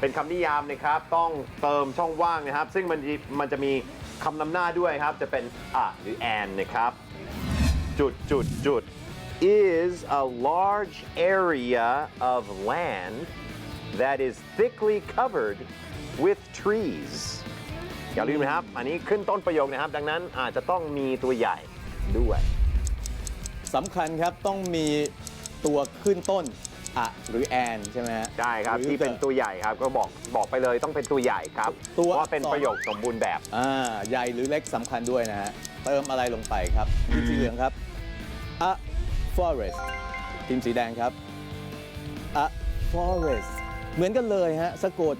เป็นคำนิยามนะครับ ต้องเติมช่องว่างนะครับ ซึ่งมันมันจะมีคำนำหน้าด้วยครับ จะเป็นอะหรือ and นะครับ จุดจุดจุด is a large area of land that is thickly covered with trees อย่าลืมนะครับ อันนี้ขึ้นต้นประโยคนะครับ ดังนั้นอาจจะต้องมีตัวใหญ่ด้วยสำคัญครับต้องมีตัวขึ้นต้น อะหรือแอนใช่ไหมฮะ ใช่ครับหอที่เป็นจะตัวใหญ่ครับก็บอกบอกไปเลยต้องเป็นตัวใหญ่ครับตัว เพราะว่าเป็นอักษรประโยคสมบูรณ์แบบ อ่าใหญ่หรือเล็กสำคัญด้วยนะฮะ เติมอะไรลงไปครับทีมสีเหลืองครับ a forest ทีมสีแดงครับ a forest เหมือนกันเลยฮะสะกด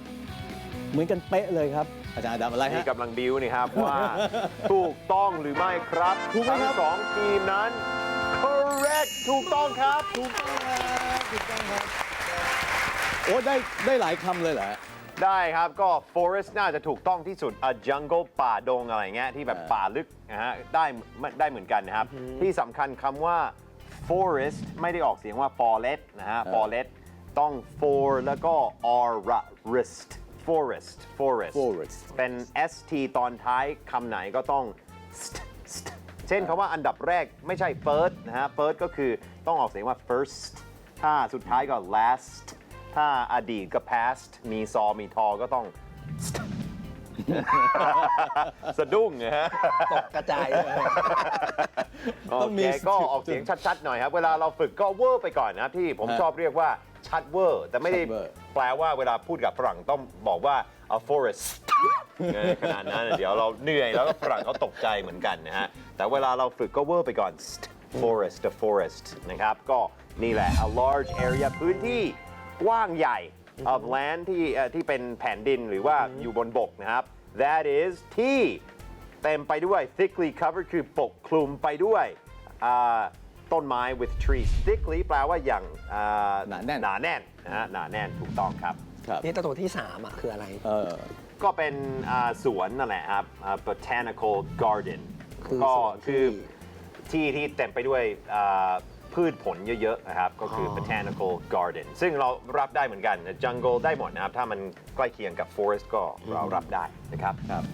เหมือนกันเป๊ะเลยครับ อาจารย์อดัมอะไรนี่ฮะ กำลังบิวนี่ครับ ว่าถูกต้องหรือไม่ครับถูกไหมครับทั้งสองทีมนั้น correct ถูกต้องครับ ถูกต้องครับ ถูกต้องครับ โอ้ได้ได้หลายคำเลยเหรอฮะได้ครับก็ forest น่าจะถูกต้องที่สุด a jungle ป่าดงอะไรเงี้ยที่แบบอ่าป่าลึกนะฮะได้ได้เหมือนกันนะครับ ที่สำคัญคำว่า forest ไม่ได้ออกเสียงว่า forest นะฮะ forest ต้อง for แล้วก็ r wrist forest forest forest เป็น st ตอนท้ายคำไหนก็ต้อง st st เช่นคำว่าอันดับแรกไม่ใช่ first นะฮะ first ก็คือต้องออกเสียงว่า first ถ้าสุดท้ายก็ last ถ้าอดีตก็ past มีซอมีทอก็ต้อง st สะดุ้งนะฮะ ตกกระจาย โอต้องมีเคก็ออกเสียงชัดๆหน่อยครับ เวลาเราฝึกก็เวอร์ไปก่อนนะครับที่ผมฮะชอบเรียกว่าชัดเวอร์ แต่ไม่ได้ชัดเวอร์ แปลว่าเวลาพูดกับฝรั่งต้องบอกว่า a forest เออขนาดนั้นเดี๋ยวเราเหนื่อยแล้วก็ฝรั่งเขาตกใจเหมือนกันนะฮะ แต่เวลาเราฝึกก็เวอร์ไปก่อน forest the forest นะครับ ก็นี่แหละ a large area พื้นที่กว้างใหญ่ of land ที่เอ่อที่เป็นแผ่นดินหรือว่าอยู่บนบกนะครับ that is ที่เต็มไปด้วย thickly covered คือปกคลุมไปด้วยอ่าต้นไม้ with trees thickly แปลว่าอย่างอ่าหนาแน่น หนาแน่นนะฮะหนาแน่นถูกต้องครับ ครับนี่ตัวที่สามอะคืออะไร เออ ก็เป็นอ่าสวนนั่นแหละครับอ่า botanical garden คือก็สวนที่ คือ ที่ที่เต็มไปด้วยอ่าพืชผลเยอะๆนะครับ ก็คืออ อ botanical garden ซึ่งเรารับได้เหมือนกัน jungle ได้หมดนะครับ ถ้ามันใกล้เคียงกับ forest ก็เรารับได้นะครับครับ